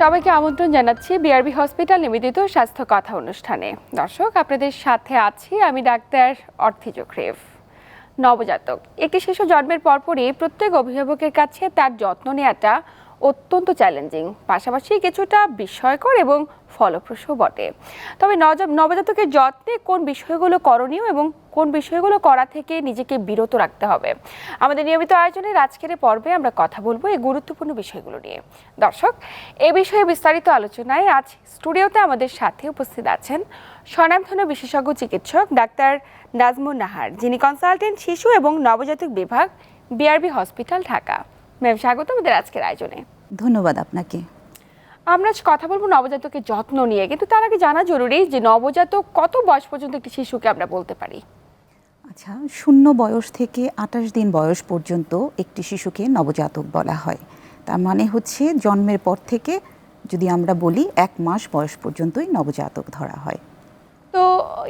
সবাইকে আমন্ত্রণ জানাচ্ছি বিআরবি হসপিটাল নিবেদিত স্বাস্থ্য কথা অনুষ্ঠানে। দর্শক, আপনাদের সাথে আছি আমি ডাক্তার অর্থি জোখরেফ নবজাতক, একটি শিশু জন্মের পরপরই প্রত্যেক অভিভাবকের কাছে তার যত্ন নেওয়াটা অত্যন্ত চ্যালেঞ্জিং পাশাপাশি কিছুটা বিস্ময়কর এবং ফলপ্রসূ বটে। তবে নবজাতকের যত্নে কোন বিষয়গুলো করণীয় এবং কোন বিষয়গুলো করা থেকে নিজেকে বিরত রাখতে হবে। আমাদের নিয়মিত আয়োজনের আজকের পর্বে আমরা কথা বলব এই গুরুত্বপূর্ণ বিষয়গুলো নিয়ে। দর্শক এ বিষয়ে বিস্তারিত আলোচনায় আজ স্টুডিওতে আমাদের সাথে উপস্থিত আছেন স্বনামধন্য বিশেষজ্ঞ চিকিৎসক ডাক্তার নাজমুন নাহার যিনি কনসালটেন্ট শিশু এবং নবজাতক বিভাগ বিআরবি হসপিটাল ঢাকা। ম্যাম স্বাগত আমাদের আজকের আয়োজনে। ধন্যবাদ আপনাকে। আমরা আজ কথা বলব নবজাতকের যত্ন নিয়ে কিন্তু তার আগে জানা জরুরি যে নবজাতক কত বয়স পর্যন্ত একটি শিশুকে আমরা বলতে পারি? আচ্ছা শূন্য বয়স থেকে আঠাশ দিন বয়স পর্যন্ত একটি শিশুকে নবজাতক বলা হয়। তার মানে হচ্ছে জন্মের পর থেকে যদি আমরা বলি এক মাস বয়স পর্যন্তই নবজাতক ধরা হয়। তো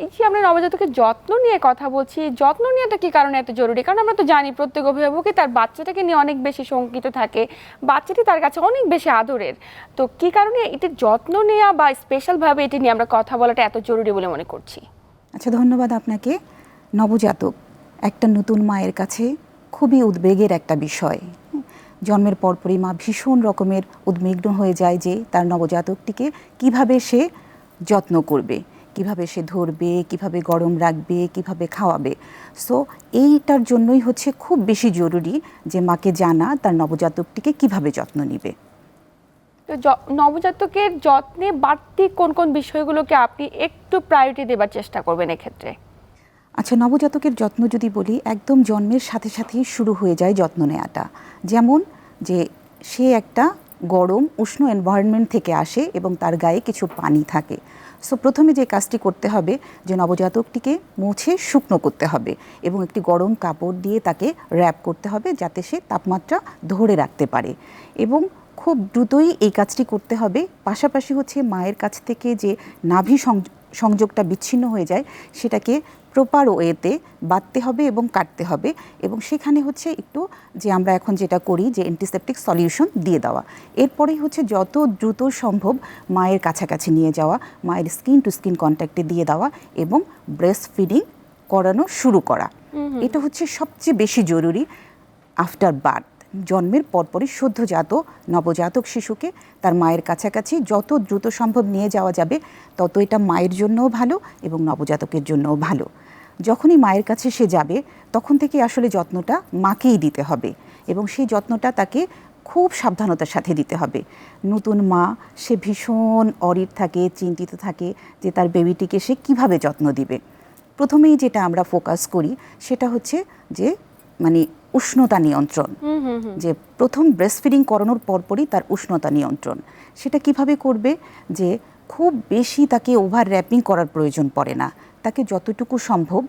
এই যে আমরা নবজাতকের যত্ন নিয়ে কথা বলছি যত্ন নেওয়াটা কি কারণে এত জরুরি? কারণ আমরা তো জানি প্রত্যেক অভিভাবকই তার বাচ্চাটাকে নিয়ে অনেক বেশি শঙ্কিত থাকে বাচ্চাটি তার কাছে অনেক বেশি আদরের। তো কি কারণে এটির যত্ন নেওয়া বা স্পেশালভাবে এটি নিয়ে আমরা কথা বলাটা এত জরুরি বলে মনে করছি? আচ্ছা ধন্যবাদ আপনাকে। নবজাতক, একটা নতুন মায়ের কাছে খুবই উদ্বেগের একটা বিষয়। জন্মের পরপরই মা ভীষণ রকমের উদ্বিগ্ন হয়ে যায় যে তার নবজাতকটিকে কীভাবে সে যত্ন করবে, কীভাবে সে ধরবে, কীভাবে গরম রাখবে, কীভাবে খাওয়াবে। সো এইটার জন্যই হচ্ছে খুব বেশি জরুরি যে মাকে জানা তার নবজাতকটিকে কীভাবে যত্ন নেবে। নবজাতকের যত্নে বাড়তি কোন কোন বিষয়গুলোকে আপনি একটু প্রায়োরিটি দেবার চেষ্টা করবেন এক্ষেত্রে? আচ্ছা নবজাতকের যত্ন যদি বলি, একদম জন্মের সাথে সাথেই শুরু হয়ে যায় যত্ন নেওয়াটা যেমন যে সে একটা গরম, উষ্ণ এনভায়রনমেন্ট থেকে আসে এবং তার গায়ে কিছু পানি থাকে। সো প্রথমে যে কাজটি করতে হবে, যে নবজাতকটিকে মুছে শুকনো করতে হবে এবং একটি গরম কাপড় দিয়ে তাকে র্যাপ করতে হবে যাতে সে তাপমাত্রা ধরে রাখতে পারে। এবং খুব দ্রুতই এই কাজটি করতে হবে। পাশাপাশি হচ্ছে মায়ের কাছ থেকে যে নাভি সংযোগটা বিচ্ছিন্ন হয়ে যায় সেটাকে প্রপার ওয়েতে বাঁধতে হবে এবং কাটতে হবে এবং সেখানে হচ্ছে একটু যে আমরা এখন যেটা করি যে অ্যান্টিসেপটিক সলিউশন দিয়ে দেওয়া। এরপরেই হচ্ছে যত দ্রুত সম্ভব মায়ের কাছাকাছি নিয়ে যাওয়া মায়ের স্কিন টু স্কিন কন্ট্যাক্টে দিয়ে দেওয়া এবং ব্রেস্ট ফিডিং করানো শুরু করা। এটা হচ্ছে সবচেয়ে বেশি জরুরি আফটার বার্থ জন্মের পরপরই সদ্যজাত নবজাতক শিশুকে তার মায়ের কাছাকাছি যত দ্রুত সম্ভব নিয়ে যাওয়া যাবে, তত এটা মায়ের জন্যও ভালো এবং নবজাতকের জন্যও ভালো। যখনই মায়ের কাছে সে যাবে, তখন থেকে আসলে যত্নটা মাকেই দিতে হবে এবং সেই যত্নটা তাকে খুব সাবধানতার সাথে দিতে হবে। নতুন মা, সে ভীষণ অরির থাকে, চিন্তিত থাকে যে তার বেবিটিকে সে কীভাবে যত্ন দিবে। প্রথমেই যেটা আমরা ফোকাস করি, সেটা হচ্ছে যে মানে উষ্ণতা নিয়ন্ত্রণ। যে প্রথম ব্রেস্টফিডিং করানোর পরপরই তার উষ্ণতা নিয়ন্ত্রণ। সেটা কীভাবে করবে? যে খুব বেশি তাকে ওভার র্যাপিং করার প্রয়োজন পড়ে না। তাকে যতটুকু সম্ভব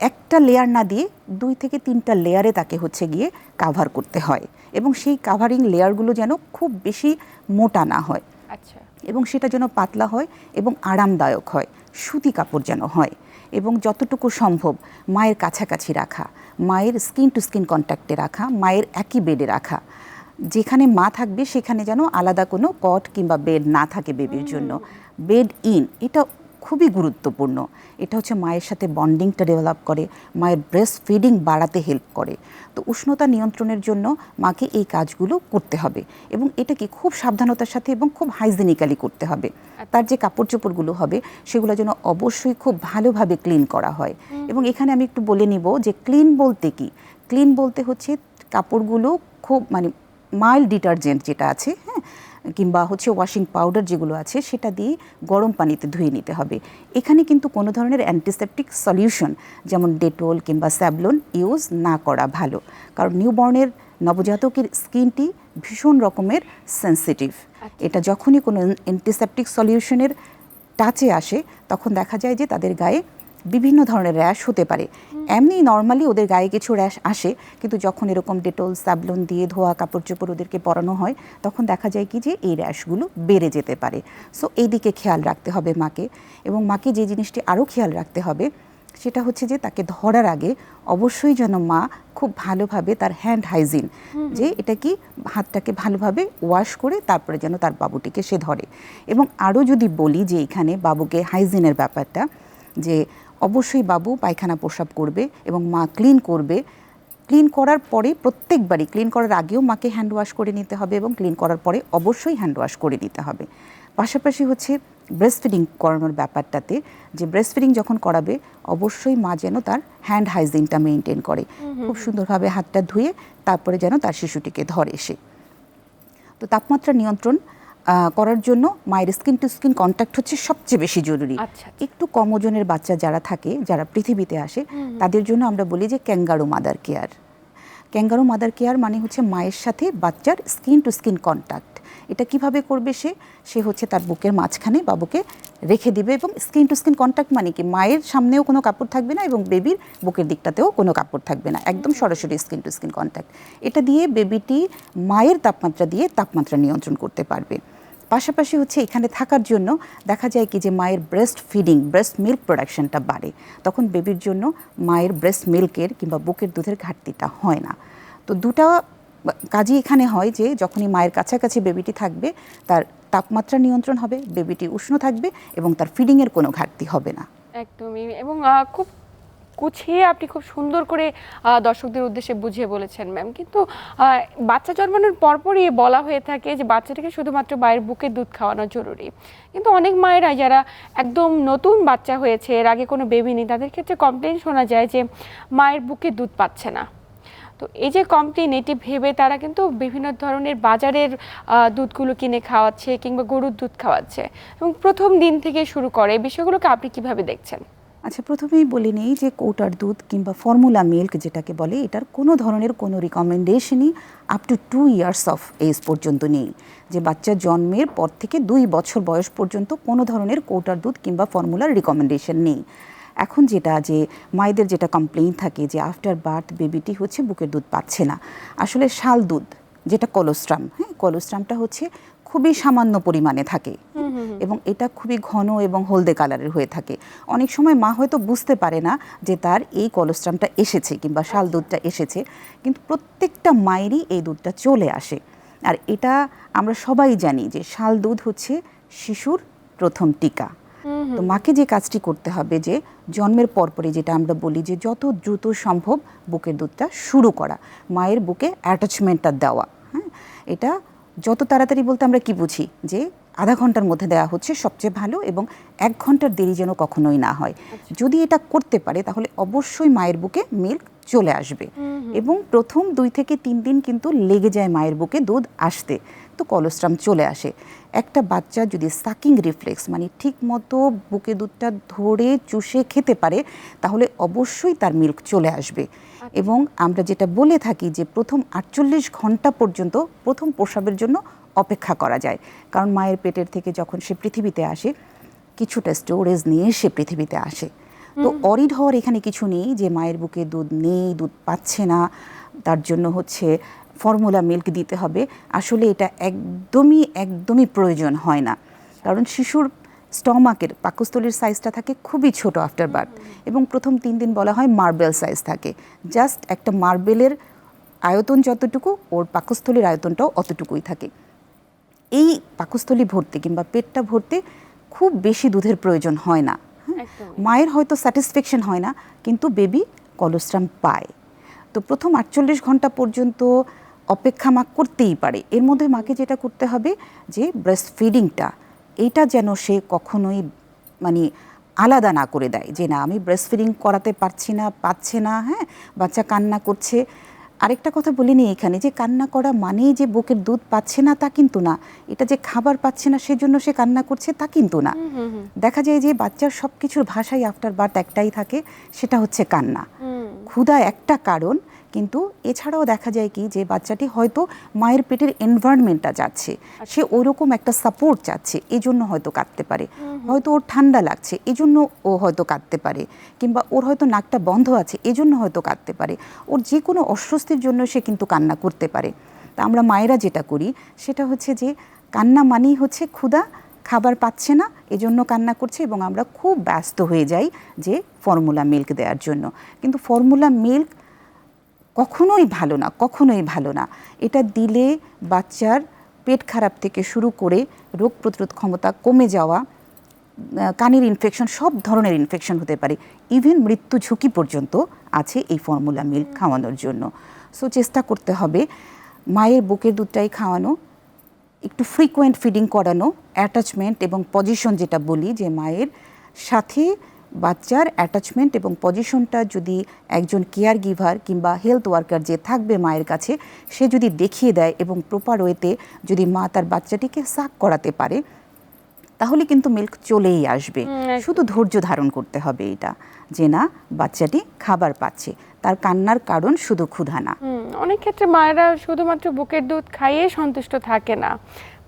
একটা লেয়ার না দিয়ে দুই থেকে তিনটা লেয়ারে তাকে হচ্ছে গিয়ে কাভার করতে হয়। এবং সেই কাভারিং লেয়ারগুলো যেন খুব বেশি মোটা না হয়। আচ্ছা। এবং সেটা যেন পাতলা হয় এবং আরামদায়ক হয়। সুতি কাপড় যেন হয়। এবং যতটুকু সম্ভব মায়ের কাছাকাছি রাখা, মায়ের স্কিন টু স্কিন কন্ট্যাক্টে রাখা, মায়ের একই বেডে রাখা। যেখানে মা থাকবে সেখানে যেন আলাদা কোনো কট কিংবা বেড না থাকে বেবির জন্য। বেড ইন এটা খুবই গুরুত্বপূর্ণ। এটা হচ্ছে মায়ের সাথে বন্ডিংটা ডেভেলপ করে মায়ের ব্রেস্ট ফিডিং বাড়াতে হেল্প করে। তো উষ্ণতা নিয়ন্ত্রণের জন্য মাকে এই কাজগুলো করতে হবে এবং এটাকে খুব সাবধানতার সাথে এবং খুব হাইজেনিক্যালি করতে হবে। তার যে কাপড় চোপড়গুলো হবে সেগুলো যেন অবশ্যই খুব ভালোভাবে ক্লিন করা হয়। এবং এখানে আমি একটু বলে নিব যে ক্লিন বলতে কি? ক্লিন বলতে হচ্ছে কাপড়গুলো খুব মানে মাইল্ড ডিটারজেন্ট যেটা আছে হ্যাঁ? কিংবা হচ্ছে ওয়াশিং পাউডার যেগুলো আছে সেটা দিয়ে গরম পানিতে ধুয়ে নিতে হবে। এখানে কিন্তু কোনো ধরনের অ্যান্টিসেপটিক সলিউশন যেমন ডেটল কিংবা স্যাবলন ইউজ না করা ভালো। কারণ নিউবর্নের নবজাতকের স্কিনটি ভীষণ রকমের সেন্সিটিভ এটা যখনই কোনো অ্যান্টিসেপটিক সলিউশনের টাচে আসে তখন দেখা যায় যে তাদের গায়ে বিভিন্ন ধরনের র্যাশ হতে পারে। এমনি নর্মালি ওদের গায়ে কিছু র্যাশ আসে কিন্তু যখন এরকম ডেটল সাবলন দিয়ে ধোয়া কাপড় চোপড় ওদেরকে পরানো হয় তখন দেখা যায় কি যে এই র্যাশগুলো বেড়ে যেতে পারে। সো এই দিকে খেয়াল রাখতে হবে মাকে। এবং মাকে যে জিনিসটি আরও খেয়াল রাখতে হবে সেটা হচ্ছে যে তাকে ধরার আগে অবশ্যই যেন মা খুব ভালোভাবে তার হ্যান্ড হাইজিন যে এটা কি হাতটাকে ভালোভাবে ওয়াশ করে তারপরে যেন তার বাবুটিকে সে ধরে। এবং আরও যদি বলি যে এখানে বাবুকে হাইজিনের ব্যাপারটা যে অবশ্যই বাবু পায়খানা প্রসাব করবে এবং মা ক্লিন করবে। ক্লিন করার পরে প্রত্যেকবারই ক্লিন করার আগেও মাকে হ্যান্ড ওয়াশ করে নিতে হবে এবং ক্লিন করার পরে অবশ্যই হ্যান্ড ওয়াশ করে নিতে হবে। পাশাপাশি হচ্ছে ব্রেস্ট ফিডিং করানোর ব্যাপারটাতে যে ব্রেস্ট ফিডিং যখন করাবে অবশ্যই মা যেন তার হ্যান্ড হাইজিনটা মেনটেন করে। খুব সুন্দরভাবে হাতটা ধুয়ে তারপরে যেন তার শিশুটিকে ধরে সে। তো তাপমাত্রা নিয়ন্ত্রণ করার জন্য মায়ের স্কিন টু স্কিন কন্ট্যাক্ট হচ্ছে সবচেয়ে বেশি জরুরি। আচ্ছা। একটু কম ওজনের বাচ্চা যারা থাকে যারা পৃথিবীতে আসে তাদের জন্য আমরা বলি যে kangaroo mother care kangaroo mother care মানে হচ্ছে মায়ের সাথে বাচ্চার স্কিন টু স্কিন কন্ট্যাক্ট এটা কীভাবে করবে সে? সে হচ্ছে তার বুকের মাঝখানে বাবুকে রেখে দিবে এবং স্কিন টু স্কিন কন্ট্যাক্ট মানে কি? মায়ের সামনেও কোনো কাপড় থাকবে না এবং বেবির বুকের দিকটাতেও কোনো কাপড় থাকবে না। একদম সরাসরি স্কিন টু স্কিন কন্ট্যাক্ট এটা দিয়ে বেবিটি মায়ের তাপমাত্রা দিয়ে তাপমাত্রা নিয়ন্ত্রণ করতে পারবে। পাশাপাশি হচ্ছে এখানে থাকার জন্য দেখা যায় কি যে মায়ের ব্রেস্ট ফিডিং ব্রেস্ট মিল্ক প্রোডাকশনটা বাড়ে। তখন বেবির জন্য মায়ের ব্রেস্ট মিল্কের কিংবা বুকের দুধের ঘাটতিটা হয় না। তো দুটা কাজই এখানে হয় যে যখনই মায়ের কাছাকাছি বেবিটি থাকবে, তার তাপমাত্রা নিয়ন্ত্রণ হবে বেবিটি উষ্ণ থাকবে এবং তার ফিডিংয়ের কোনো ঘাটতি হবে না। একদমই। এবং খুব গুছিয়ে আপনি খুব সুন্দর করে দর্শকদের উদ্দেশ্যে বুঝিয়ে বলেছেন ম্যাম কিন্তু বাচ্চা জন্মানোর পরপরই বলা হয়ে থাকে যে বাচ্চাটাকে শুধুমাত্র মায়ের বুকের দুধ খাওয়ানো জরুরি। কিন্তু অনেক মায়েরা যারা একদম নতুন বাচ্চা হয়েছে, এর আগে কোনো বেবি নেই, তাদের ক্ষেত্রে কমপ্লেন শোনা যায় যে মায়ের বুকে দুধ পাচ্ছে না। তো এই যে কমপ্লেন এটি ভেবে তারা কিন্তু বিভিন্ন ধরনের বাজারের দুধগুলো কিনে খাওয়াচ্ছে কিংবা গরুর দুধ খাওয়াচ্ছে। এবং প্রথম দিন থেকে শুরু করে, এই বিষয়গুলোকে আপনি কীভাবে দেখছেন? আচ্ছা প্রথমেই বলে নেই যে কৌটার দুধ কিংবা ফর্মুলা মিল্ক যেটাকে বলে, এটার কোনো ধরনের কোনো রিকমেন্ডেশনই up to two years of age পর্যন্ত নেই। যে বাচ্চা জন্মের পর থেকে দুই বছর বয়স পর্যন্ত কোনো ধরনের কৌটার দুধ কিংবা ফর্মুলার রিকমেন্ডেশন নেই। এখন যেটা যে মায়েদের যেটা কমপ্লেইন থাকে যে আফটার বার্থ বেবিটি হচ্ছে বুকের দুধ পাচ্ছে না। আসলে শাল দুধ, যেটা কলোস্ট্রাম হ্যাঁ কলোস্ট্রামটা হচ্ছে খুবই সামান্য পরিমাণে থাকে। এবং এটা খুবই ঘন এবং হলদে কালারের হয়ে থাকে। অনেক সময় মা হয়তো বুঝতে পারে না যে তার এই কলস্ট্রামটা এসেছে কিংবা শাল দুধটা এসেছে কিন্তু প্রত্যেকটা মায়েরই এই দুধটা চলে আসে। আর এটা আমরা সবাই জানি যে শাল দুধ হচ্ছে শিশুর প্রথম টিকা। তো মাকে যে কাজটি করতে হবে যে জন্মের পরপরই যেটা আমরা বলি যে যত দ্রুত সম্ভব বুকের দুধটা শুরু করা মায়ের বুকে অ্যাটাচমেন্টটা দেওয়া হ্যাঁ? এটা যত তাড়াতাড়ি বলতে আমরা কি বুঝি? যে আধা ঘণ্টার মধ্যে দেওয়া হচ্ছে সবচেয়ে ভালো এবং এক ঘণ্টার দেরি যেন কখনোই না হয়। যদি এটা করতে পারে তাহলে অবশ্যই মায়ের বুকে মিল্ক চলে আসবে। এবং প্রথম দুই থেকে তিন দিন কিন্তু লেগে যায় মায়ের বুকে দুধ আসতে। তো কলোস্ট্রাম চলে আসে। একটা বাচ্চা যদি সাকিং রিফ্লেক্স মানে ঠিক মতো বুকে দুধটা ধরে চুষে খেতে পারে তাহলে অবশ্যই তার মিল্ক চলে আসবে। এবং আমরা যেটা বলে থাকি যে প্রথম আটচল্লিশ ঘণ্টা পর্যন্ত প্রথম প্রসাবের জন্য অপেক্ষা করা যায়। কারণ মায়ের পেটের থেকে যখন সে পৃথিবীতে আসে কিছুটা স্টোরেজ নিয়ে সে পৃথিবীতে আসে। তো অরিড হওয়ার এখানে কিছু নেই যে মায়ের বুকে দুধ নেই দুধ পাচ্ছে না। তার জন্য হচ্ছে ফর্মুলা মিল্ক দিতে হবে। আসলে এটা একদমই একদমই প্রয়োজন হয় না। কারণ শিশুর স্টমাকের পাকস্থলীর সাইজটা থাকে খুবই ছোট আফটার বার্থ এবং প্রথম তিন দিন বলা হয় মার্বেল সাইজ থাকে। জাস্ট একটা মার্বেলের আয়তন যতটুকু ওর পাকস্থলীর আয়তনটাও অতটুকুই থাকে। এই পাকস্থলী ভর্তি কিংবা পেটটা ভর্তি খুব বেশি দুধের প্রয়োজন হয় না। হ্যাঁ? মায়ের হয়তো স্যাটিসফ্যাকশন হয় না কিন্তু বেবি কলোস্ট্রাম পায়। তো প্রথম আটচল্লিশ ঘণ্টা পর্যন্ত অপেক্ষা মা করতেই পারে। এর মধ্যে মাকে যেটা করতে হবে যে ব্রেস্ট ফিডিংটা এইটা যেন সে কখনোই মানে আলাদা না করে দেয় যে না আমি ব্রেস্ট ফিডিং করাতে পারছি না পাচ্ছে না হ্যাঁ বাচ্চা কান্না করছে। আরেকটা কথা বলিনি এখানে যে কান্না করা মানেই যে বুকের দুধ পাচ্ছে না তা কিন্তু না। এটা যে খাবার পাচ্ছে না সেজন্য সে কান্না করছে তা কিন্তু না। দেখা যায় যে বাচ্চার সব কিছুর ভাষাই আফটার বার্থ একটাই থাকে সেটা হচ্ছে কান্না। ক্ষুধা একটা কারণ কিন্তু এছাড়াও দেখা যায় কি যে বাচ্চাটি হয়তো মায়ের পেটের এনভায়রনমেন্টটা যাচ্ছে সে ওইরকম একটা সাপোর্ট চাচ্ছে এই জন্য হয়তো কাঁদতে পারে। হয়তো ওর ঠান্ডা লাগছে এই জন্য ও হয়তো কাঁদতে পারে। কিংবা ওর হয়তো নাকটা বন্ধ আছে এই জন্য হয়তো কাঁদতে পারে। ওর যে কোনো অস্বস্তির জন্য সে কিন্তু কান্না করতে পারে। তা আমরা মায়েরা যেটা করি সেটা হচ্ছে যে কান্না মানেই হচ্ছে ক্ষুধা খাবার পাচ্ছে না এজন্য কান্না করছে এবং আমরা খুব ব্যস্ত হয়ে যাই যে ফর্মুলা মিল্ক দেওয়ার জন্য। কিন্তু ফর্মুলা মিল্ক কখনোই ভালো না কখনোই ভালো না। এটা দিলে বাচ্চার পেট খারাপ থেকে শুরু করে রোগ প্রতিরোধ ক্ষমতা কমে যাওয়া কানের ইনফেকশন সব ধরনের ইনফেকশন হতে পারে। ইভেন মৃত্যু ঝুঁকি পর্যন্ত আছে এই ফর্মুলা মিল্ক খাওয়ানোর জন্য। সো চেষ্টা করতে হবে মায়ের বুকের দুধটাই খাওয়ানো একটু ফ্রিকোয়েন্ট ফিডিং করানো অ্যাটাচমেন্ট এবং পজিশন যেটা বলি যে মায়ের সাথে বাচ্চার অ্যাটাচমেন্ট এবং পজিশনটা যদি একজন কেয়ার গিভার কিংবা হেলথ ওয়ার্কার যে থাকবে মায়ের কাছে সে যদি দেখিয়ে দেয় এবং প্রপার ওয়েতে যদি মা তার বাচ্চাটিকে সাক করাতে পারে তাহলে কিন্তু মিল্ক চলেই আসবে। শুধু ধৈর্য ধারণ করতে হবে এটা যে না বাচ্চাটি খাবার পাচ্ছে। তার কান্নার কারণ শুধু ক্ষুধা না। অনেক ক্ষেত্রে মায়েরা শুধুমাত্র বুকের দুধ খাইয়ে সন্তুষ্ট থাকে না।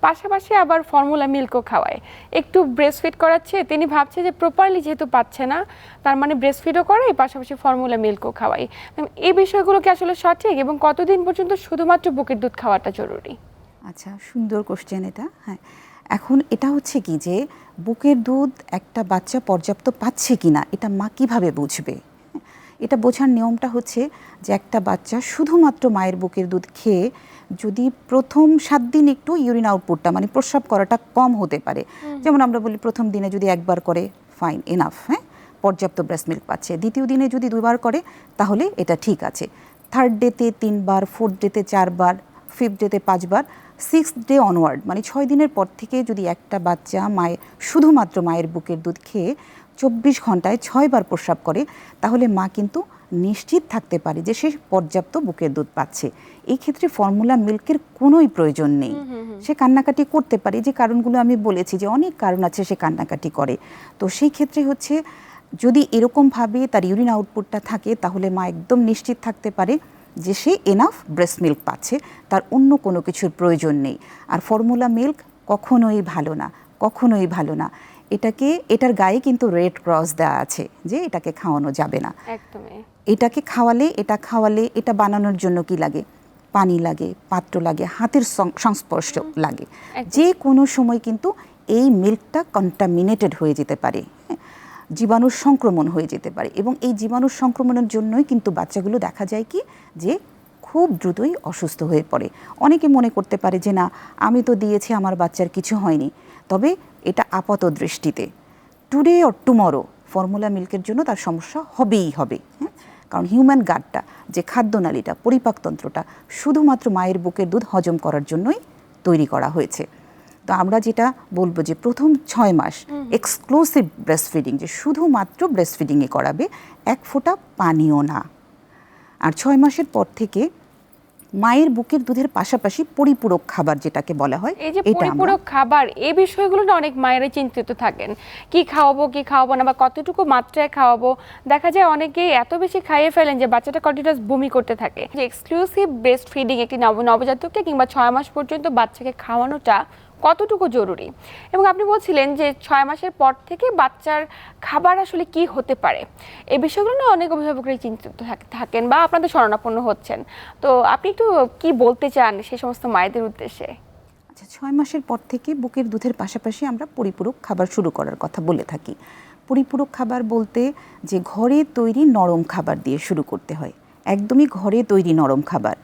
পাশাপাশি আবার ফর্মুলা মিল্কও খাওয়ায়। একটু ব্রেস্ট ফিড করাচ্ছে, তিনি ভাবছে যে প্রপারলি যেহেতু পাচ্ছে না, তার মানে ব্রেস্ট ফিডও করে পাশাপাশি ফর্মুলা মিল্কও খাওয়াই এই বিষয়গুলো কি আসলে সঠিক এবং কতদিন পর্যন্ত শুধুমাত্র বুকের দুধ খাওয়াটা জরুরি? আচ্ছা সুন্দর কোশ্চেন এটা হ্যাঁ। এখন এটা হচ্ছে কি যে, বুকের দুধ একটা বাচ্চা পর্যাপ্ত পাচ্ছে কিনা, এটা মা কীভাবে বুঝবে? এটা বোঝার নিয়মটা হচ্ছে যে একটা বাচ্চা শুধুমাত্র মায়ের বুকের দুধ খেয়ে যদি প্রথম সাত দিন একটু ইউরিন আউটপুটটা মানে প্রস্রাব করাটা কম হতে পারে। যেমন আমরা বলি প্রথম দিনে যদি একবার করে ফাইন এনাফ হ্যাঁ? পর্যাপ্ত ব্রেস্ট মিল্ক পাচ্ছে। দ্বিতীয় দিনে যদি দুবার করে তাহলে এটা ঠিক আছে। থার্ড ডেতে তিনবার ফোর্থ ডেতে চারবার ফিফথ ডেতে পাঁচবার সিক্স ডে অনওয়ার্ড মানে ছয় দিনের পর থেকে যদি একটা বাচ্চা মায়ের শুধুমাত্র মায়ের বুকের দুধ খেয়ে চব্বিশ ঘন্টায় ছয়বার প্রস্রাব করে তাহলে মা কিন্তু নিশ্চিত থাকতে পারে যে সে পর্যাপ্ত বুকের দুধ পাচ্ছে। এই ক্ষেত্রে ফর্মুলা মিল্কের কোনোই প্রয়োজন নেই। সে কান্নাকাটি করতে পারে। যে কারণগুলো আমি বলেছি যে অনেক কারণ আছে সে কান্নাকাটি করে। তো সেই ক্ষেত্রে হচ্ছে যদি এরকমভাবে তার ইউরিন আউটপুটটা থাকে তাহলে মা একদম নিশ্চিত থাকতে পারে যে সে এনাফ ব্রেস্ট মিল্ক পাচ্ছে। তার অন্য কোনো কিছুর প্রয়োজন নেই। আর ফর্মুলা মিল্ক কখনোই ভালো না কখনোই ভালো না। এটাকে এটার গায়ে কিন্তু রেড ক্রস দেওয়া আছে যে এটাকে খাওয়ানো যাবে না। একদমই। এটাকে খাওয়ালে এটা খাওয়ালে এটা বানানোর জন্য কি লাগে? পানি লাগে পাত্র লাগে হাতের সংস্পর্শ লাগে। যে কোনো সময় কিন্তু এই মিল্কটা কন্টামিনেটেড হয়ে যেতে পারে হ্যাঁ? জীবাণুর সংক্রমণ হয়ে যেতে পারে এবং এই জীবাণুর সংক্রমণের জন্যই কিন্তু বাচ্চাগুলো দেখা যায় কি যে খুব দ্রুতই অসুস্থ হয়ে পড়ে। অনেকে মনে করতে পারে যে না আমি তো দিয়েছি আমার বাচ্চার কিছু হয়নি। তবে এটা আপাত দৃষ্টিতে। টুডে অর টুমরো ফর্মুলা মিল্কের জন্য তার সমস্যা হবেই হবে। হ্যাঁ কারণ হিউম্যান গাটটা যে খাদ্যনালীটা পরিপাকতন্ত্রটা শুধুমাত্র মায়ের বুকের দুধ হজম করার জন্যই তৈরি করা হয়েছে। তো আমরা যেটা বলব যে প্রথম ছয় মাস এক্সক্লুসিভ ব্রেস্ট ফিডিং যে শুধুমাত্র ব্রেস্ট ফিডিংয়ে করাবে এক ফোঁটা পানিও না। আর ছয় মাসের পর থেকে মায়ের বুকের দুধের পাশাপাশি পরিপূরক খাবার যেটাকে বলা হয় এই যে পরিপূরক খাবার এই বিষয়গুলো না অনেক মায়েরা চিন্তিত থাকেন। কি খাওয়াবো কি খাওয়াবো না বা কতটুকু মাত্রায় খাওয়াবো? দেখা যায় অনেকেই এত বেশি খাইয়ে ফেলেন যে বাচ্চাটা কন্টিনিউস বমি করতে থাকে। যে এক্সক্লুসিভ ব্রেস্ট ফিডিং একটি নব নবজাতককে কিংবা ছয় মাস পর্যন্ত বাচ্চাকে খাওয়ানোটা কতটুকু জরুরি? এবং আপনি বলছিলেন যে ছয় মাসের পর থেকে বাচ্চার খাবার আসলে কি হতে পারে? এই বিষয়গুলো না অনেক অভিভাবকরাই চিন্তিত থাকেন বা আপনাদের শরণাপন্ন হচ্ছেন। তো আপনি একটু কি বলতে চান সেই সমস্ত মায়েদের উদ্দেশ্যে? আচ্ছা ছয় মাসের পর থেকে বুকের দুধের পাশাপাশি আমরা পরিপূরক খাবার শুরু করার কথা বলে থাকি। পরিপূরক খাবার বলতে যে ঘরে তৈরি নরম খাবার দিয়ে শুরু করতে হয়। একদমই ঘরে তৈরি নরম খাবার।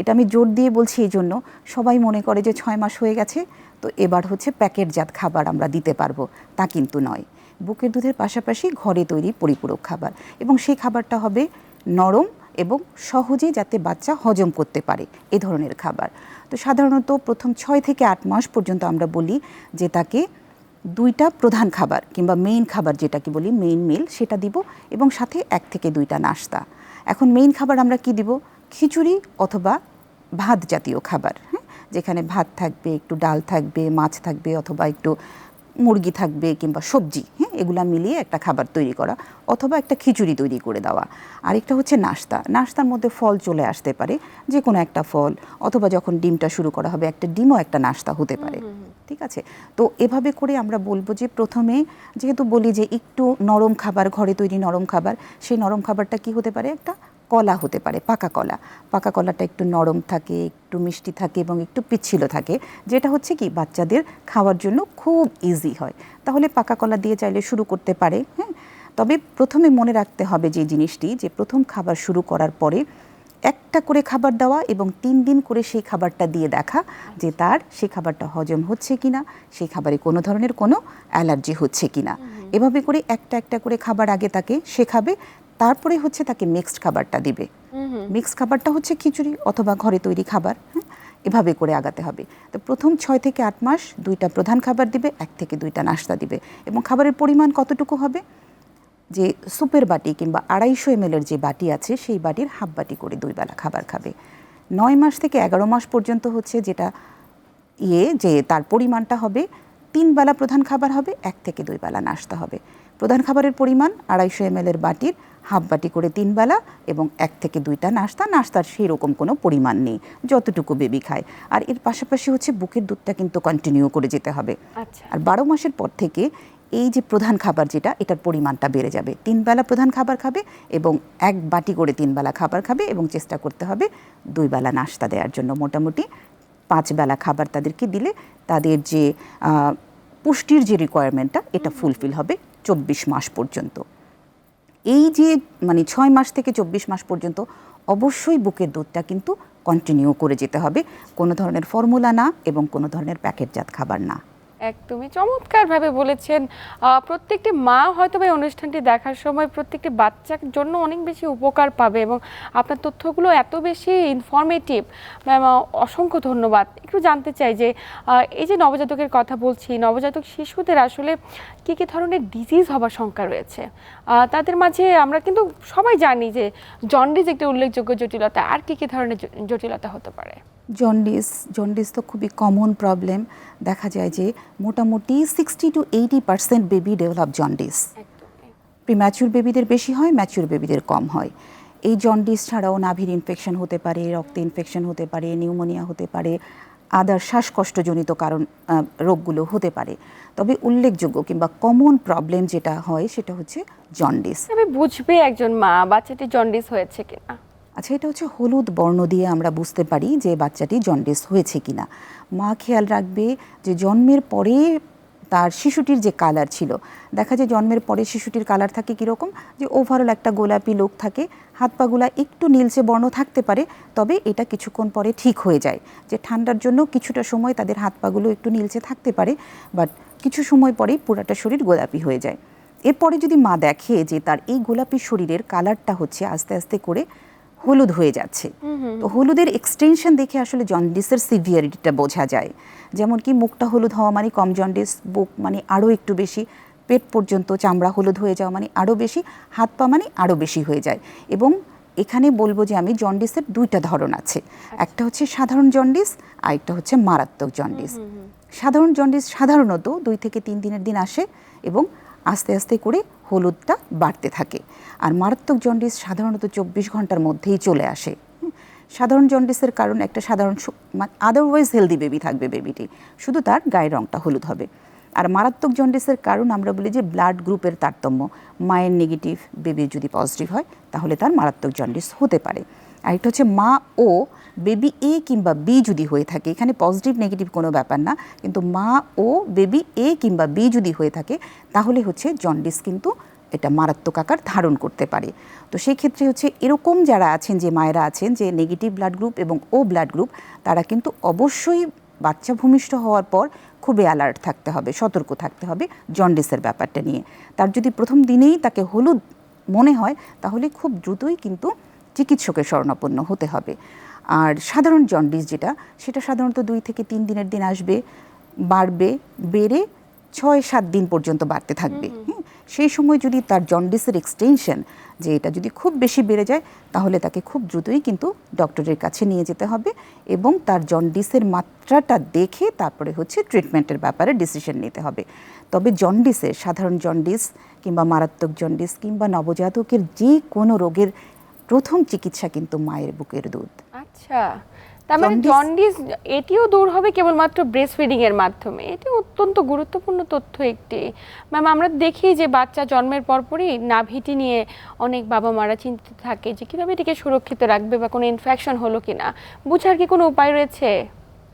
এটা আমি জোর দিয়ে বলছি এই জন্য সবাই মনে করে যে ছয় মাস হয়ে গেছে তো এবার হচ্ছে প্যাকেটজাত খাবার আমরা দিতে পারব, তা কিন্তু নয়। বুকের দুধের পাশাপাশি ঘরে তৈরি পরিপূরক খাবার এবং সেই খাবারটা হবে নরম এবং সহজে যাতে বাচ্চা হজম করতে পারে এ ধরনের খাবার। তো সাধারণত প্রথম ছয় থেকে আট মাস পর্যন্ত আমরা বলি যে তাকে দুইটা প্রধান খাবার কিংবা মেইন খাবার যেটাকে বলি মেইন মিল সেটা দিব এবং সাথে এক থেকে দুইটা নাস্তা। এখন মেইন খাবার আমরা কি দিব? খিচুড়ি অথবা ভাত জাতীয় খাবার। যেখানে ভাত থাকবে একটু ডাল থাকবে মাছ থাকবে অথবা একটু মুরগি থাকবে কিংবা সবজি হ্যাঁ এগুলো মিলিয়ে একটা খাবার তৈরি করা অথবা একটা খিচুড়ি তৈরি করে দেওয়া। আরেকটা হচ্ছে নাস্তা। নাস্তার মধ্যে ফল চলে আসতে পারে যে কোনো একটা ফল অথবা যখন ডিমটা শুরু করা হবে একটা ডিমও একটা নাস্তা হতে পারে ঠিক আছে? তো এভাবে করে আমরা বলব যে প্রথমে যেহেতু বলি যে একটু নরম খাবার ঘরে তৈরি নরম খাবার সেই নরম খাবারটা কি হতে পারে? একটা কলা হতে পারে পাকা কলা। পাকা কলাটা একটু নরম থাকে একটু মিষ্টি থাকে এবং একটু পিচ্ছিল থাকে। যেটা হচ্ছে কি বাচ্চাদের খাওয়ার জন্য খুব ইজি হয়। তাহলে পাকা কলা দিয়ে চাইলে শুরু করতে পারে হ্যাঁ? তবে প্রথমে মনে রাখতে হবে যে জিনিসটি যে প্রথম খাবার শুরু করার পরে একটা করে খাবার দেওয়া এবং তিন দিন করে সেই খাবারটা দিয়ে দেখা যে তার সেই খাবারটা হজম হচ্ছে কি না সেই খাবারে কোনো ধরনের কোনো অ্যালার্জি হচ্ছে কি না এভাবে করে একটা একটা করে খাবার আগে তাকে শেখাবে তারপরে হচ্ছে তাকে মিক্সড খাবারটা দিবে। মিক্স খাবারটা হচ্ছে খিচুড়ি অথবা ঘরে তৈরি খাবার এভাবে করে আগাতে হবে। তো প্রথম ছয় থেকে আট মাস দুইটা প্রধান খাবার দিবে এক থেকে দুইটা নাস্তা দিবে। এবং খাবারের পরিমাণ কতটুকু হবে? যে সুপের বাটি কিংবা আড়াইশো এমএলের যে বাটি আছে সেই বাটির হাফ বাটি করে দুই বেলা খাবার খাবে। নয় মাস থেকে এগারো মাস পর্যন্ত হচ্ছে যেটা ইয়ে যে তার পরিমাণটা হবে তিন বেলা প্রধান খাবার হবে এক থেকে দুই বেলা নাস্তা হবে। প্রধান খাবারের পরিমাণ আড়াইশো এম এমএলের বাটির হাফ বাটি করে তিন বেলা এবং এক থেকে দুইটা নাস্তা। নাস্তার সেই রকম কোনো পরিমাণ নেই যতটুকু বেবি খায়। আর এর পাশাপাশি হচ্ছে বুকের দুধটা কিন্তু কন্টিনিউ করে যেতে হবে। আচ্ছা। আর বারো মাসের পর থেকে এই যে প্রধান খাবার যেটা এটার পরিমাণটা বেড়ে যাবে। তিন বেলা প্রধান খাবার খাবে এবং এক বাটি করে তিন বেলা খাবার খাবে এবং চেষ্টা করতে হবে দুই বেলা নাস্তা দেওয়ার জন্য। মোটামুটি পাঁচ বেলা খাবার তাদেরকে দিলে তাদের যে পুষ্টির যে রিকোয়ারমেন্টটা এটা ফুলফিল হবে। চব্বিশ মাস পর্যন্ত। এই যে মানে ছয় মাস থেকে চব্বিশ মাস পর্যন্ত অবশ্যই বুকের দুধটা কিন্তু কন্টিনিউ করে যেতে হবে। কোনো ধরনের ফর্মুলা না এবং কোনো ধরনের প্যাকেটজাত খাবার না। একদমই চমৎকারভাবে বলেছেন। প্রত্যেকটি মা হয়তো এই অনুষ্ঠানটি দেখার সময় প্রত্যেকটি বাচ্চার জন্য অনেক বেশি উপকার পাবে এবং আপনার তথ্যগুলো এত বেশি ইনফরমেটিভ ম্যাম, অসংখ্য ধন্যবাদ। একটু জানতে চাই যে এই যে নবজাতকের কথা বলছি, নবজাতক শিশুদের আসলে কী কী ধরনের ডিজিজ হবার শঙ্কা রয়েছে? তাদের মাঝে আমরা কিন্তু সবাই জানি যে জন্ডিস একটি উল্লেখযোগ্য জটিলতা। আর কী কী ধরনের জটিলতা হতে পারে? জন্ডিস জন্ডিস তো খুবই কমন প্রবলেম দেখা যায় যে মোটামুটি sixty to eighty percent baby develop jaundice premature বেবিদের বেশি হয় ম্যাচুর বেবিদের কম হয়। এই জন্ডিস ছাড়াও নাভির ইনফেকশন হতে পারে রক্তে ইনফেকশন হতে পারে নিউমোনিয়া হতে পারে আদার শ্বাসকষ্টজনিত কারণ রোগগুলো হতে পারে। তবে উল্লেখযোগ্য কিংবা কমন প্রবলেম যেটা হয় সেটা হচ্ছে জন্ডিস বুঝবে একজন মা বাচ্চাটি জন্ডিস হয়েছে কিনা। আচ্ছা এটা হচ্ছে হলুদ বর্ণ দিয়ে আমরা বুঝতে পারি যে বাচ্চাটি জন্ডিস হয়েছে কিনা। মা খেয়াল রাখবে যে জন্মের পরে তার শিশুটির যে কালার ছিল, দেখা যায় জন্মের পরে শিশুটির কালার থাকে কীরকম যে ওভারঅল একটা গোলাপি লোক থাকে, হাত পাগুলা একটু নীলচে বর্ণ থাকতে পারে, তবে এটা কিছুক্ষণ পরে ঠিক হয়ে যায় যে ঠান্ডার জন্য কিছুটা সময় তাদের হাত পাগুলো একটু নীলচে থাকতে পারে বাট কিছু সময় পরেই পুরাটা শরীর গোলাপি হয়ে যায়। এরপরে যদি মা দেখে যে তার এই গোলাপি শরীরের কালারটা হচ্ছে আস্তে আস্তে করে হলুদ হয়ে যাচ্ছে। তো হলুদের এক্সটেনশন দেখে আসলে জন্ডিসের সিভিয়ারিটিটা বোঝা যায়। যেমন কি মুখটা হলুদ হওয়া মানে কম জন্ডিস বুক মানে আরও একটু বেশি পেট পর্যন্ত চামড়া হলুদ হয়ে যাওয়া মানে আরও বেশি হাত পা মানে আরও বেশি হয়ে যায়। এবং এখানে বলব যে আমি জন্ডিসের দুইটা ধরন আছে। একটা হচ্ছে সাধারণ জন্ডিস আর একটা হচ্ছে মারাত্মক জন্ডিস সাধারণ জন্ডিস সাধারণত দুই থেকে তিন দিনের দিন আসে এবং আস্তে আস্তে করে হলুদটা বাড়তে থাকে। আর মারাত্মক জন্ডিস সাধারণত চব্বিশ ঘণ্টার মধ্যেই চলে আসে। সাধারণ জন্ডিসের কারণ একটা সাধারণ আদারওয়াইজ হেলদি বেবি থাকবে বেবিটি শুধু তার গায়ের রঙটা হলুদ হবে। আর মারাত্মক জন্ডিসের কারণ আমরা বলি যে ব্লাড গ্রুপের তারতম্য। মায়ের নেগেটিভ বেবির যদি পজিটিভ হয়, তাহলে তার মারাত্মক জন্ডিস হতে পারে। আর একটা হচ্ছে মা ও বেবি এ কিংবা বি যদি হয়ে থাকে, এখানে পজিটিভ নেগেটিভ কোনো ব্যাপার না, কিন্তু মা ও বেবি এ কিংবা বি যদি হয়ে থাকে, তাহলে হচ্ছে জন্ডিস কিন্তু এটা মারাত্মক আকার ধারণ করতে পারে। তো সেই ক্ষেত্রে হচ্ছে এরকম যারা আছেন, যে মায়েরা আছেন, যে নেগেটিভ ব্লাড গ্রুপ এবং ও ব্লাড গ্রুপ তারা কিন্তু অবশ্যই বাচ্চা ভূমিষ্ঠ হওয়ার পর খুবই অ্যালার্ট থাকতে হবে, সতর্ক থাকতে হবে জন্ডিসের ব্যাপারটা নিয়ে। তার যদি প্রথম দিনেই তাকে হলুদ মনে হয়, তাহলে খুব দ্রুতই কিন্তু চিকিৎসকের শরণাপন্ন হতে হবে। আর সাধারণ জন্ডিস যেটা সেটা সাধারণত দুই থেকে তিন দিনের দিন আসবে বাড়বে বেড়ে ছয় সাত দিন পর্যন্ত বাড়তে থাকবে। হুম, সেই সময় যদি তার জন্ডিসের এক্সটেনশন যে এটা যদি খুব বেশি বেড়ে যায় তাহলে তাকে খুব দ্রুতই কিন্তু ডক্টরের কাছে নিয়ে যেতে হবে এবং তার জন্ডিসের মাত্রাটা দেখে তারপরে হচ্ছে ট্রিটমেন্টের ব্যাপারে ডিসিশন নিতে হবে। তবে জন্ডিসের সাধারণ জন্ডিস কিংবা মারাত্মক জন্ডিস কিংবা নবজাতকের যে কোনো রোগের প্রথম চিকিৎসা কিন্তু মায়ের বুকের দুধ। আচ্ছা তার মানে জন্ডিস- এটিও দূর হবে কেবলমাত্র ব্রেস্ট ফিডিং এর মাধ্যমে। এটি অত্যন্ত গুরুত্বপূর্ণ তথ্য একটি। ম্যাম আমরা দেখি যে বাচ্চা জন্মের পরপরই নাভিটি নিয়ে অনেক বাবা মারা চিন্তিত থাকে যে কীভাবে এটিকে সুরক্ষিত রাখবে বা কোনো ইনফেকশন হলো কিনা। বুঝার কি কোনো উপায় রয়েছে?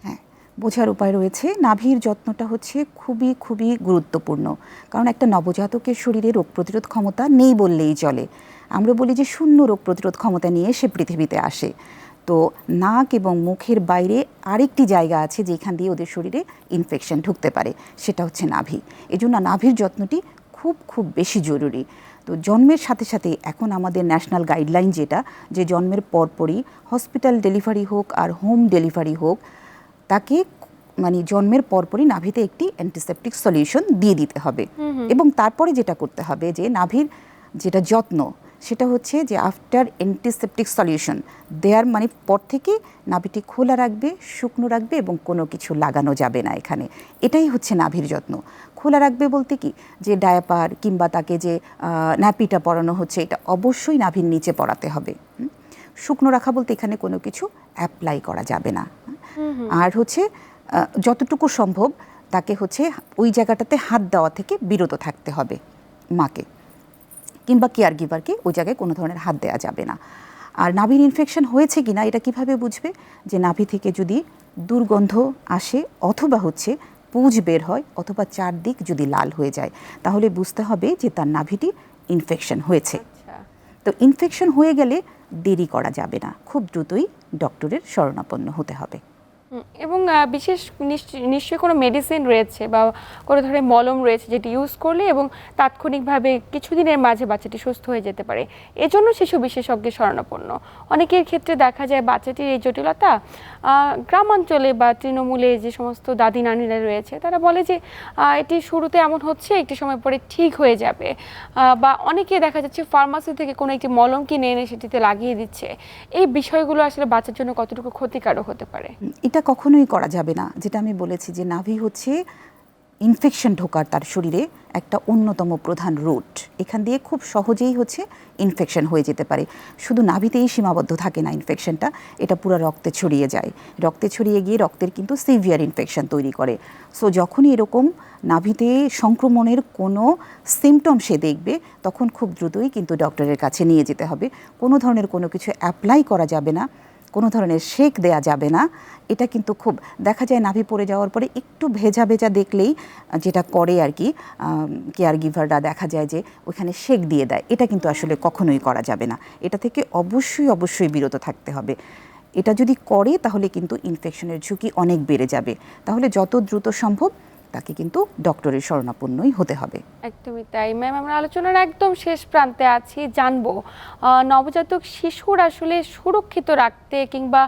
হ্যাঁ বোঝার উপায় রয়েছে। নাভির যত্নটা হচ্ছে খুবই খুবই গুরুত্বপূর্ণ। কারণ একটা নবজাতকের শরীরে রোগ প্রতিরোধ ক্ষমতা নেই বললেই চলে। আমরা বলি যে শূন্য রোগ প্রতিরোধ ক্ষমতা নিয়ে সে পৃথিবীতে আসে। তো নাক এবং মুখের বাইরে আরেকটি জায়গা আছে যেখান দিয়ে ওদের শরীরে ইনফেকশন ঢুকতে পারে সেটা হচ্ছে নাভি। এজন্য নাভির যত্নটি খুব খুব বেশি জরুরি। তো জন্মের সাথে সাথে এখন আমাদের ন্যাশনাল গাইডলাইন যেটা যে জন্মের পরপরই হসপিটাল ডেলিভারি হোক আর হোম ডেলিভারি হোক তাকে মানে জন্মের পরপরই নাভিতে একটি অ্যান্টিসেপটিক সলিউশন দিয়ে দিতে হবে। এবং তারপরে যেটা করতে হবে যে নাভির যেটা যত্ন সেটা হচ্ছে যে আফটার অ্যান্টিসেপটিক সলিউশন দেয়ার মানে পর থেকে নাভিটি খোলা রাখবে শুকনো রাখবে এবং কোনো কিছু লাগানো যাবে না এখানে। এটাই হচ্ছে নাভির যত্ন। খোলা রাখবে বলতে কি? যে ডায়াপার কিংবা তাকে যে ন্যাপিটা পরানো হচ্ছে এটা অবশ্যই নাভির নিচে পরাতে হবে। শুকনো রাখা বলতে এখানে কোনো কিছু অ্যাপ্লাই করা যাবে না। আর হচ্ছে যতটুকু সম্ভব তাকে হচ্ছে ওই জায়গাটাতে হাত দেওয়া থেকে বিরত থাকতে হবে মাকে। কিংবা কেয়ার গিভারকে ওই জায়গায় কোনো ধরনের হাত দেওয়া যাবে না। আর নাভির ইনফেকশন হয়েছে কি না এটা কীভাবে বুঝবে? যে নাভি থেকে যদি দুর্গন্ধ আসে অথবা হচ্ছে পুঁজ বের হয় অথবা চারদিক যদি লাল হয়ে যায় তাহলে বুঝতে হবে যে তার নাভিটি ইনফেকশন হয়েছে। আচ্ছা। তো ইনফেকশন হয়ে গেলে দেরি করা যাবে না। খুব দ্রুতই ডক্টরের শরণাপন্ন হতে হবে। এবং বিশেষ নিশ্চ- নিশ্চয়ই কোনো মেডিসিন রয়েছে বা কোনো ধরনের মলম রয়েছে যেটি ইউজ করলে এবং তাৎক্ষণিকভাবে কিছুদিনের মাঝে বাচ্চাটি সুস্থ হয়ে যেতে পারে। এজন্য শিশু বিশেষজ্ঞের শরণাপন্ন অনেকের ক্ষেত্রে দেখা যায় বাচ্চাটির এই জটিলতা গ্রামাঞ্চলে বা তৃণমূলে যে সমস্ত দাদি নানিরা রয়েছে, তারা বলে যে এটি শুরুতে এমন হচ্ছে, একটি সময় পরে ঠিক হয়ে যাবে। বা অনেকে দেখা যাচ্ছে ফার্মাসি থেকে কোনো একটি মলম কিনে এনে সেটিতে লাগিয়ে দিচ্ছে। এই বিষয়গুলো আসলে বাচ্চার জন্য কতটুকু ক্ষতিকারক হতে পারে? এটা কখনোই করা যাবে না। যেটা আমি বলেছি যে নাভি হচ্ছে ইনফেকশন ঢোকার তার শরীরে একটা অন্যতম প্রধান রুট এখান দিয়ে খুব সহজেই হচ্ছে ইনফেকশন হয়ে যেতে পারে। শুধু নাভিতেই সীমাবদ্ধ থাকে না ইনফেকশনটা এটা পুরো রক্তে ছড়িয়ে যায়। রক্তে ছড়িয়ে গিয়ে রক্তের কিন্তু সিভিয়ার ইনফেকশন তৈরি করে। সো যখনই এরকম নাভিতে সংক্রমণের কোনো সিমটম সে দেখবে, তখন খুব দ্রুতই কিন্তু ডক্টরের কাছে নিয়ে যেতে হবে। কোনো ধরনের কোনো কিছু অ্যাপ্লাই করা যাবে না। কোনো ধরনের শেক দেয়া যাবে না। এটা কিন্তু খুব, দেখা যায় নাভি পড়ে যাওয়ার পরে একটু ভেজা ভেজা দেখলেই যেটা করে আর কি কেয়ার গিভাররা দেখা যায় যে ওইখানে শেক দিয়ে দেয়। এটা কিন্তু আসলে কখনোই করা যাবে না। এটা থেকে অবশ্যই অবশ্যই বিরত থাকতে হবে। এটা যদি করে তাহলে কিন্তু ইনফেকশনের ঝুঁকি অনেক বেড়ে যাবে। তাহলে যত দ্রুত সম্ভব তাকে কিন্তু ডক্টরের শরণাপন্নই হতে হবে। একদমই তাই। ম্যাম আমরা আলোচনার একদম শেষ প্রান্তে আছি। জানব নবজাতক শিশুর আসলে সুরক্ষিত রাখতে কিংবা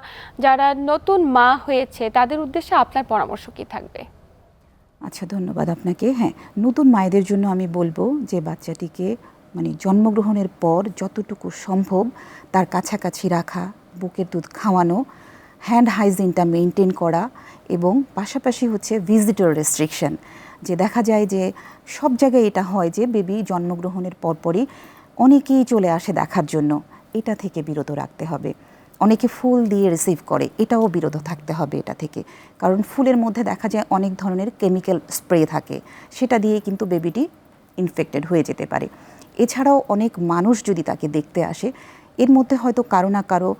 যারা নতুন মা হয়েছে তাদের উদ্দেশ্যে আপনার পরামর্শ কি থাকবে? আচ্ছা ধন্যবাদ আপনাকে। হ্যাঁ নতুন মায়েদের জন্য আমি বলব যে বাচ্চাটিকে মানে জন্মগ্রহণের পর যতটুকু সম্ভব তার কাছাকাছি রাখা বুকের দুধ খাওয়ানো হ্যান্ড হাইজিনটা মেনটেন করা এবং পাশাপাশি হচ্ছে ভিজিটর রেস্ট্রিকশন যে দেখা যায় যে সব জায়গায় এটা হয় যে বেবি জন্মগ্রহণের পরপরই অনেকেই চলে আসে দেখার জন্য। এটা থেকে বিরত রাখতে হবে। অনেকে ফুল দিয়ে রিসিভ করে, এটাও বিরত থাকতে হবে এটা থেকে। কারণ ফুলের মধ্যে দেখা যায় অনেক ধরনের কেমিক্যাল স্প্রে থাকে, সেটা দিয়ে কিন্তু বেবিটি ইনফেক্টেড হয়ে যেতে পারে। এছাড়াও অনেক মানুষ যদি তাকে দেখতে আসে, এর মধ্যে হয়তো কারও না কারও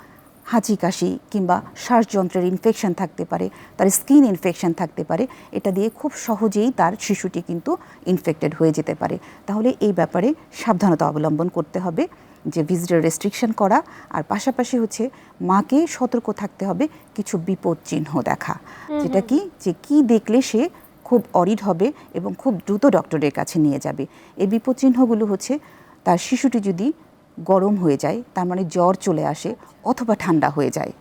হাঁচি কাশি কিংবা শ্বাসযন্ত্রের ইনফেকশন থাকতে পারে তার স্কিন ইনফেকশন থাকতে পারে এটা দিয়ে খুব সহজেই তার শিশুটি কিন্তু ইনফেক্টেড হয়ে যেতে পারে। তাহলে এই ব্যাপারে সাবধানতা অবলম্বন করতে হবে যে ভিজিটার রেস্ট্রিকশন করা আর পাশাপাশি হচ্ছে মাকে সতর্ক থাকতে হবে কিছু বিপদ চিহ্ন দেখা। যেটা কি যে কি দেখলে সে খুব অরিড হবে এবং খুব দ্রুত ডক্টরের কাছে নিয়ে যাবে। এই বিপদ চিহ্নগুলো হচ্ছে তার শিশুটি যদি গরম হয়ে যায় তার মানে জ্বর চলে আসে অথবা ঠান্ডা হয়ে যায়।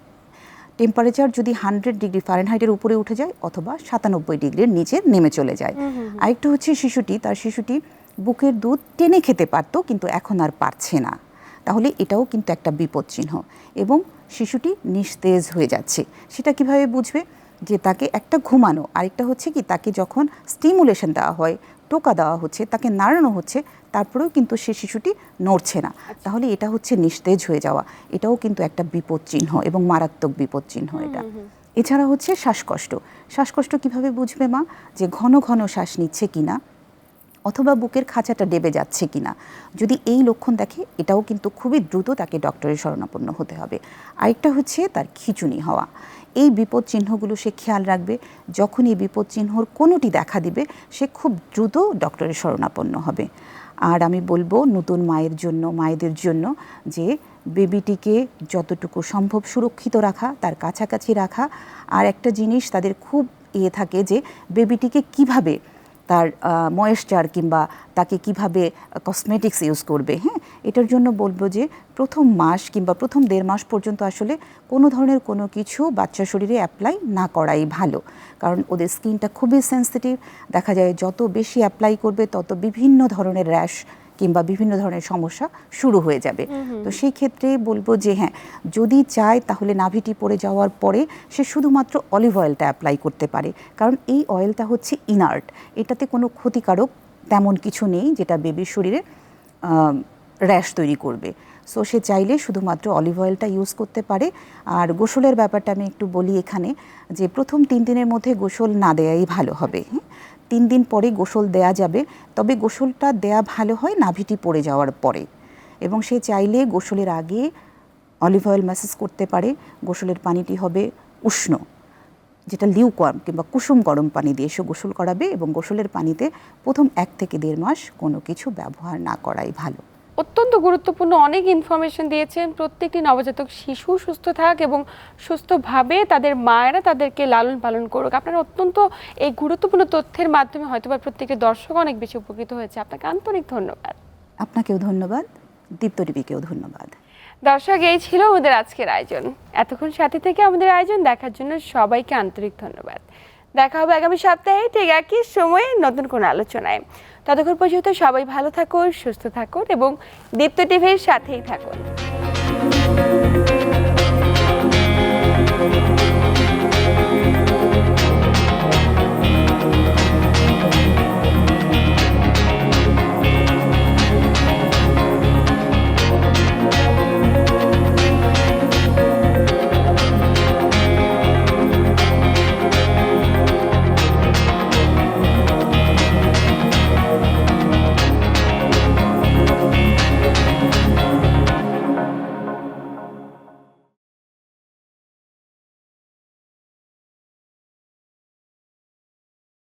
টেম্পারেচার যদি হান্ড্রেড ডিগ্রি ফারেনহাইটের উপরে উঠে যায় অথবা সাতানব্বই ডিগ্রির নিচে নেমে চলে যায়। আরেকটা হচ্ছে শিশুটি তার শিশুটি বুকের দুধ টেনে খেতে পারতো কিন্তু এখন আর পারছে না। তাহলে এটাও কিন্তু একটা বিপদ চিহ্ন এবং শিশুটি নিস্তেজ হয়ে যাচ্ছে। সেটা কীভাবে বুঝবে? যে তাকে একটা ঘুমানো আরেকটা হচ্ছে কি তাকে যখন স্টিমুলেশন দেওয়া হয় টোকা দেওয়া হচ্ছে তাকে নাড়ানো হচ্ছে তারপরেও কিন্তু সে শিশুটি নড়ছে না। তাহলে এটা হচ্ছে নিস্তেজ হয়ে যাওয়া। এটাও কিন্তু একটা বিপদ চিহ্ন এবং মারাত্মক বিপদ চিহ্ন এটা। এছাড়া হচ্ছে শ্বাসকষ্ট। শ্বাসকষ্ট কীভাবে বুঝবে মা? যে ঘন ঘন শ্বাস নিচ্ছে কিনা? অথবা বুকের খাঁচাটা ডেবে যাচ্ছে কিনা। যদি এই লক্ষণ দেখে, এটাও কিন্তু খুবই দ্রুত তাকে ডক্টরের শরণাপন্ন হতে হবে। আরেকটা হচ্ছে তার খিচুনি হওয়া। এই বিপদ চিহ্নগুলো সে খেয়াল রাখবে। যখন এই বিপদ চিহ্নর কোনোটি দেখা দিবে, সে খুব দ্রুত ডক্টরের শরণাপন্ন হবে। আর আমি বলব নতুন মায়ের জন্য, মায়েদের জন্য যে বেবিটিকে যতটুকু সম্ভব সুরক্ষিত রাখা, তার কাছাকাছি রাখা। আর একটা জিনিস তাদের খুব ইয়ে থাকে যে, বেবিটিকে কীভাবে তার ময়েশ্চার কিংবা তাকে কীভাবে কসমেটিক্স ইউজ করবে হ্যাঁ? এটার জন্য বলব যে প্রথম মাস কিংবা প্রথম দেড় মাস পর্যন্ত আসলে কোনো ধরনের কোনো কিছু বাচ্চা শরীরে অ্যাপ্লাই না করাই ভালো। কারণ ওদের স্কিনটা খুবই সেন্সিটিভ দেখা যায় যত বেশি অ্যাপ্লাই করবে তত বিভিন্ন ধরনের র্যাশ কিংবা বিভিন্ন ধরনের সমস্যা শুরু হয়ে যাবে। তো সেই ক্ষেত্রে বলব যে হ্যাঁ যদি চায় তাহলে নাভিটি পড়ে যাওয়ার পরে সে শুধুমাত্র অলিভ অয়েলটা অ্যাপ্লাই করতে পারে। কারণ এই অয়েলটা হচ্ছে ইনার্ট এটাতে কোনো ক্ষতিকারক তেমন কিছু নেই যেটা বেবির শরীরে র্যাশ তৈরি করবে। সো সে চাইলে শুধুমাত্র অলিভ অয়েলটা ইউজ করতে পারে। আর গোসলের ব্যাপারটা আমি একটু বলি এখানে যে প্রথম তিন দিনের মধ্যে গোসল না দেয়াই ভালো হবে। হ্যাঁ তিন দিন পরে গোসল দেয়া যাবে, তবে গোসলটা দেয়া ভালো হয় নাভিটি পড়ে যাওয়ার পরে। এবং সে চাইলে গোসলের আগে অলিভ অয়েল ম্যাসেজ করতে পারে, গোসলের পানিটি হবে উষ্ণ, যেটা লিউকর্ম কিংবা কুসুম গরম পানি দিয়ে সে গোসল করাবে এবং গোসলের পানিতে প্রথম এক থেকে দেড় মাস কোনো কিছু ব্যবহার না করাই ভালো। অত্যন্ত গুরুত্বপূর্ণ অনেক ইনফরমেশন দিয়েছেন। প্রত্যেকটি নবজাতক শিশু সুস্থ থাক এবং সুস্থভাবে তাদের মায়েরা তাদেরকে লালন পালন করুক। আপনারা অত্যন্ত এই গুরুত্বপূর্ণ তথ্যের মাধ্যমে হয়তোবা প্রত্যেকটি দর্শক অনেক বেশি উপকৃত হয়েছে। আপনাকে আন্তরিক ধন্যবাদ। আপনাকেও ধন্যবাদ। দীপ্ত টিভিকেও ধন্যবাদ। দর্শক এই ছিল আমাদের আজকের আয়োজন। এতক্ষণ সাথে থেকে আমাদের আয়োজন দেখার জন্য সবাইকে আন্তরিক ধন্যবাদ। দেখা হবে আগামী সপ্তাহে ঠিক একই সময়ে নতুন কোনো আলোচনায়। ততক্ষণ পর্যন্ত সবাই ভালো থাকুন সুস্থ থাকুন এবং দীপ্ত টিভির সাথেই থাকুন।